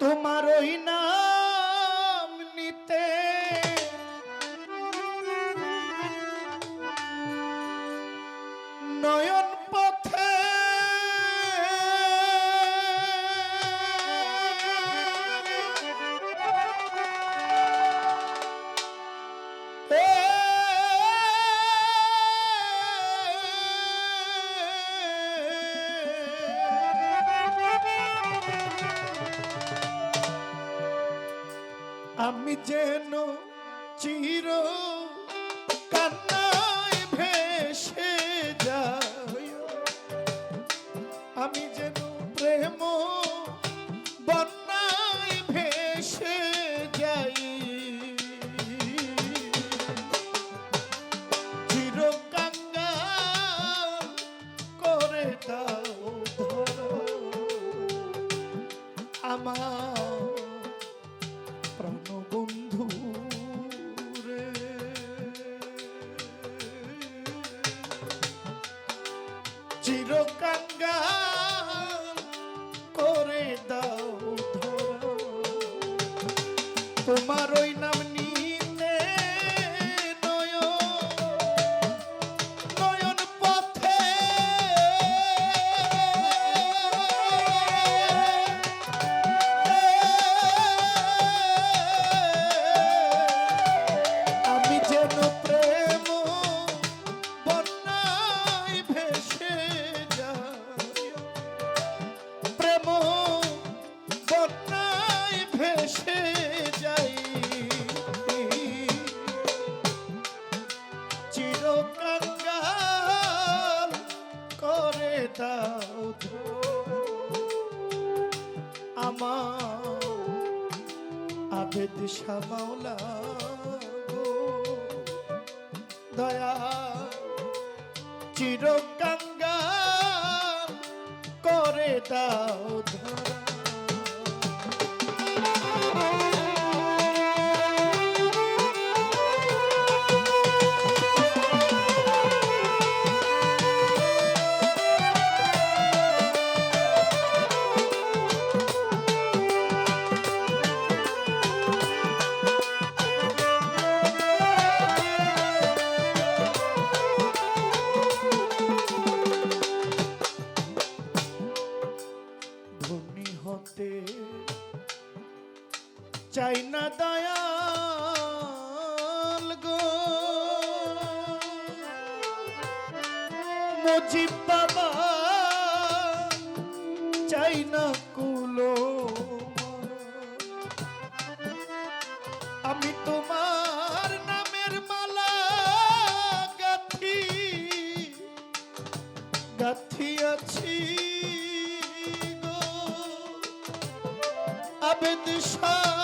তোমার ওই নাম নিতে। নয়ন যেন চির কান্নায় ভেসে যাই আমি যেন প্রেম বন্যায় ভেসে যাই। চির কাঙ্গাল করে দাও ধরো আমার চিরকাঙ্গাল করে দাও তোমার ওই নাম ভেসে যাই চিরকাঙ্গাল করে দাও আমার আবেদ শ্যামাওলা দয়া চিরকাঙ্গাল করে দাও ধরা চাই না দয়াল গো। মুজিব বাবা, চাই না কুলো। আমি তোমার নামের মালা গাথি, গাথিয়াছি গো। আবেদ শাহ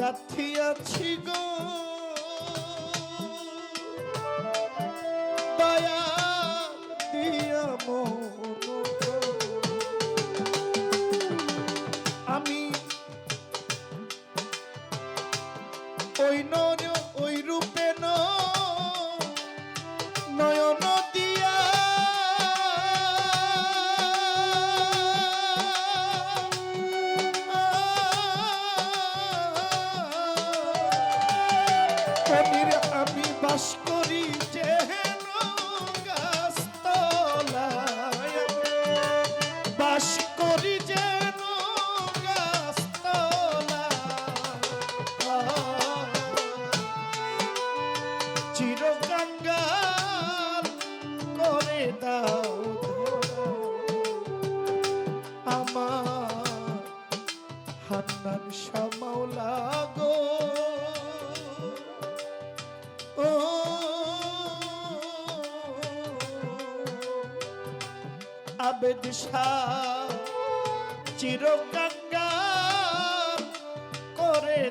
গাথিয়াছি গো। দয়া দিয়া আমি ওই নর হান্নান শ্যামাওলা গো। ও আবেদ শাহ চিরকাঙ্গাল